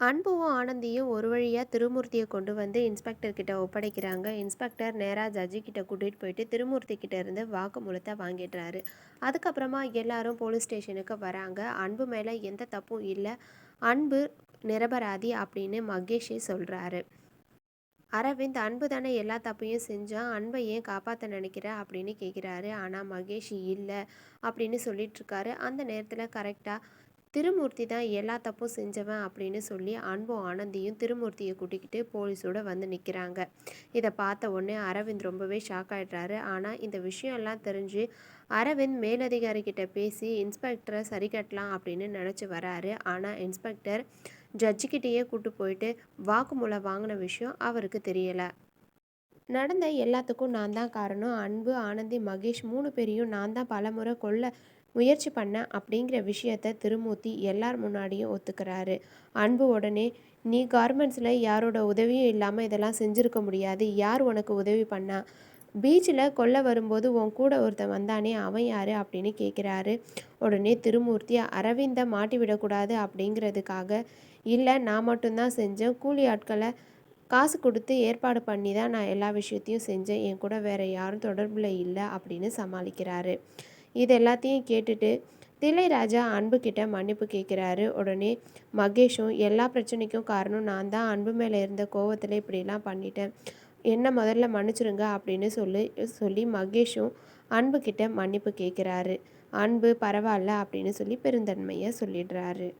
அன்புவும் ஆனந்தியும் ஒரு வழியாக திருமூர்த்தியை கொண்டு வந்து இன்ஸ்பெக்டர் கிட்ட ஒப்படைக்கிறாங்க. இன்ஸ்பெக்டர் நேராக ஜட்ஜி கிட்ட கூட்டிகிட்டு போயிட்டு திருமூர்த்தி கிட்ட இருந்து வாக்குமூலத்தை வாங்கிடுறாரு. அதுக்கப்புறமா எல்லாரும் போலீஸ் ஸ்டேஷனுக்கு வராங்க. அன்பு மேலே எந்த தப்பும் இல்லை. அன்பு நிரபராதி அப்படின்னு மகேஷே சொல்கிறாரு அரவிந்த் அன்பு தானே எல்லா தப்பையும் செஞ்சான். அன்பை ஏன் காப்பாற்ற நினைக்கிற அப்படின்னு கேட்குறாரு ஆனால் மகேஷ் இல்லை அப்படின்னு சொல்லிட்டு இருக்காரு. அந்த நேரத்தில் கரெக்டாக திருமூர்த்தி தான் எல்லா தப்பும் செஞ்சவன் அப்படின்னு சொல்லி அன்பும் ஆனந்தியும் திருமூர்த்தியை கூட்டிக்கிட்டு போலீஸோட வந்து நிற்கிறாங்க இதை பார்த்த உடனே அரவிந்த் ரொம்பவே ஷாக் ஆகிடுறாரு ஆனால் இந்த விஷயம் எல்லாம் தெரிஞ்சு அரவிந்த் மேலதிகாரிக்கிட்ட பேசி இன்ஸ்பெக்டரை சரி கட்டலாம் அப்படின்னு நினச்சி வராரு. ஆனால் இன்ஸ்பெக்டர் ஜட்ஜிக்கிட்டேயே கூட்டு போயிட்டு வாக்குமூலம் வாங்கின விஷயம் அவருக்கு தெரியலை. நடந்த எல்லாத்துக்கும் நான் தான் காரணம். அன்பு ஆனந்தி மகேஷ் மூணு பேரையும் நான் தான் பலமுறை கொல்ல முயற்சி பண்ண அப்படிங்கிற விஷயத்த திருமூர்த்தி எல்லார் முன்னாடியும் ஒத்துக்கிறாரு. அன்பு உடனே நீ கார்மெண்ட்ஸில் யாரோட உதவியும் இல்லாமல் இதெல்லாம் செஞ்சுருக்க முடியாது. யார் உனக்கு உதவி பண்ணா? பீச்சில் கொல்ல வரும்போது உன் கூட ஒருத்தன் வந்தானே அவன் யார்? அப்படின்னு கேட்குறாரு உடனே திருமூர்த்தி அரவிந்தை மாட்டி விடக்கூடாது அப்படிங்கிறதுக்காக இல்லை நான் மட்டும்தான் செஞ்சேன். கூலி ஆட்களை காசு கொடுத்து ஏற்பாடு பண்ணி தான் நான் எல்லா விஷயத்தையும் செஞ்சேன். என் கூட வேறு யாரும் தொடர்பில் இல்லை அப்படின்னு சமாளிக்கிறாரு. இது எல்லாத்தையும் கேட்டுட்டு திளைராஜா அன்புக்கிட்ட மன்னிப்பு கேட்குறாரு. உடனே மகேஷும் எல்லா பிரச்சனைக்கும் காரணம் நான் தான். அன்பு மேலே இருந்த கோவத்தில் இப்படிலாம் பண்ணிட்டேன். என்ன முதல்ல மன்னிச்சிருங்க அப்படின்னு சொல்லி சொல்லி மகேஷும் அன்புக்கிட்ட மன்னிப்பு கேட்குறாரு. அன்பு பரவாயில்ல அப்படின்னு சொல்லி பெருந்தன்மையை சொல்லிடுறாரு.